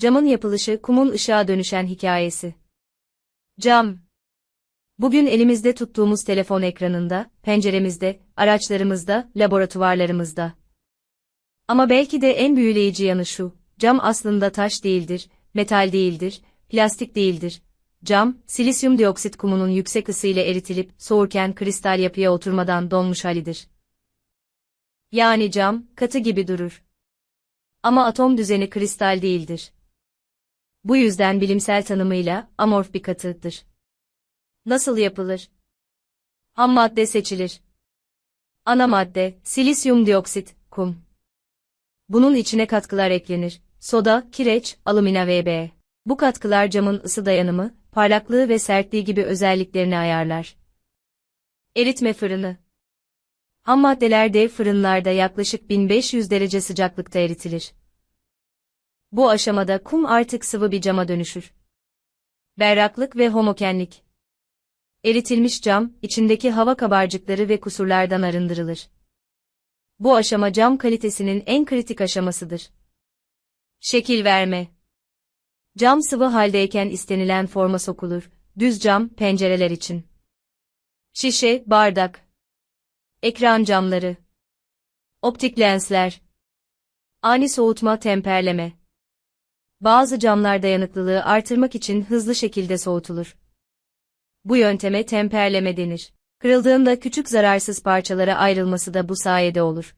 Camın yapılışı kumun ışığa dönüşen hikayesi. Cam. Bugün elimizde tuttuğumuz telefon ekranında, penceremizde, araçlarımızda, laboratuvarlarımızda. Ama belki de en büyüleyici yanı şu, cam aslında taş değildir, metal değildir, plastik değildir. Cam, silisyum dioksit kumunun yüksek ısıyla eritilip soğurken kristal yapıya oturmadan donmuş halidir. Yani cam, katı gibi durur. Ama atom düzeni kristal değildir. Bu yüzden bilimsel tanımıyla amorf bir katıdır. Nasıl yapılır? Ham madde seçilir. Ana madde, silisyum dioksit, kum. Bunun içine katkılar eklenir. Soda, kireç, alümina ve Bu katkılar camın ısı dayanımı, parlaklığı ve sertliği gibi özelliklerini ayarlar. Eritme fırını. Ham maddeler dev fırınlarda yaklaşık 1500 derece sıcaklıkta eritilir. Bu aşamada kum artık sıvı bir cama dönüşür. Berraklık ve homokenlik. Eritilmiş cam, içindeki hava kabarcıkları ve kusurlardan arındırılır. Bu aşama cam kalitesinin en kritik aşamasıdır. Şekil verme. Cam sıvı haldeyken istenilen forma sokulur. Düz cam, pencereler için. Şişe, bardak. Ekran camları. Optik lensler. Ani soğutma, temperleme. Bazı camlar dayanıklılığı artırmak için hızlı şekilde soğutulur. Bu yönteme temperleme denir. Kırıldığında küçük zararsız parçalara ayrılması da bu sayede olur.